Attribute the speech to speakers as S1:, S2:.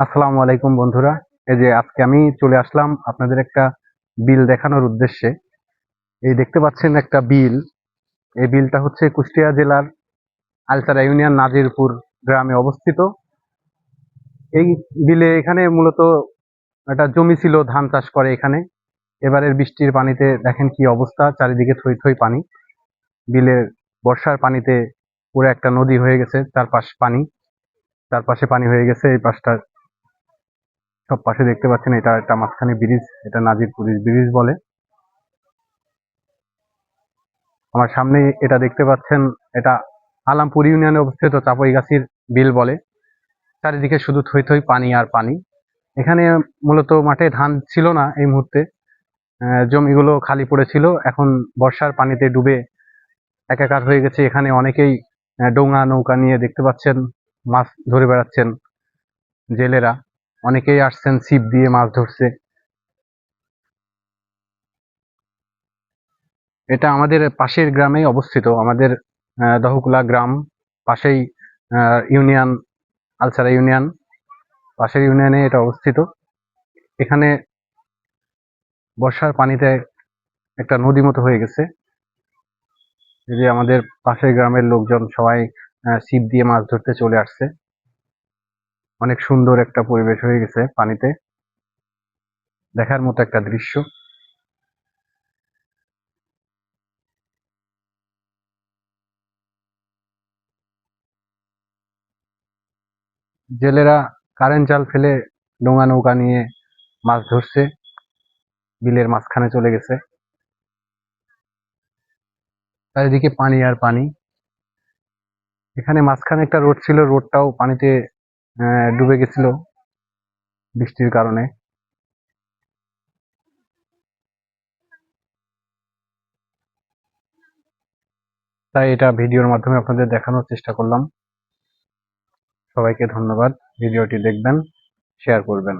S1: আসসালামু আলাইকুম বন্ধুরা। এই যে আজকে আমি চলে আসলাম আপনাদের একটা বিল দেখানোর উদ্দেশ্যে। এই দেখতে পাচ্ছেন একটা বিল। এই বিলটা হচ্ছে কুষ্টিয়া জেলার আলসারা ইউনিয়ন নাজিরপুর গ্রামে অবস্থিত। এই বিলে এখানে মূলত একটা জমি ছিল, ধান চাষ করে এখানে। এবারের বৃষ্টির পানিতে দেখেন কি অবস্থা, চারিদিকে থই থই পানি। বিলের বর্ষার পানিতে পুরো একটা নদী হয়ে গেছে, চারপাশ পানি। চারপাশে পানি হয়ে গেছে, এই পাশটা সব পাশে দেখতে পাচ্ছেন, এটা একটা মাঝখানে ব্রিজ, এটা নাজিরপুর ব্রিজ বলে। আমার সামনে এটা দেখতে পাচ্ছেন, এটা আলামপুর ইউনিয়নে অবস্থিত চাপইগাছির বিল বলে। চারিদিকে শুধু থই থই পানি আর পানি। এখানে মূলত মাঠে ধান ছিল না এই মুহূর্তে। জমিগুলো খালি পড়েছিল। এখন বর্ষার পানিতে ডুবে একাকার হয়ে গেছে। এখানে অনেকেই ডোঙা নৌকা নিয়ে দেখতে পাচ্ছেন, মাছ ধরে বেড়াচ্ছেন জেলেরা। অনেকেই আসছেন, ছিপ দিয়ে মাছ ধরছে। এটা আমাদের পাশের গ্রামেই অবস্থিত। আমাদের দহকুলা গ্রাম পাশেই ইউনিয়ন, আলসারা ইউনিয়ন পাশের ইউনিয়নে এটা অবস্থিত। এখানে বর্ষার পানিতে একটা নদী মতো হয়ে গেছে। যে আমাদের পাশের গ্রামের লোকজন সবাই ছিপ দিয়ে মাছ ধরতে চলে আসছে। অনেক সুন্দর একটা পরিবেশ হয়ে গেছে পানিতে। দেখার মতো একটা দৃশ্য। জেলেরা কারেন্ট জাল ফেলে ডোঙা নৌকা নিয়ে মাছ ধরছে। বিলের মাঝখানে চলে গেছে। চারিদিকে পানি আর পানি। এখানে মাঝখানে একটা রোড ছিল, রোডটাও পানিতে ডুবে গেছিল বৃষ্টির কারণে। তাই এটা ভিডিওর মাধ্যমে আপনাদের দেখানোর চেষ্টা করলাম। সবাইকে ধন্যবাদ। ভিডিওটি দেখবেন, শেয়ার করবেন।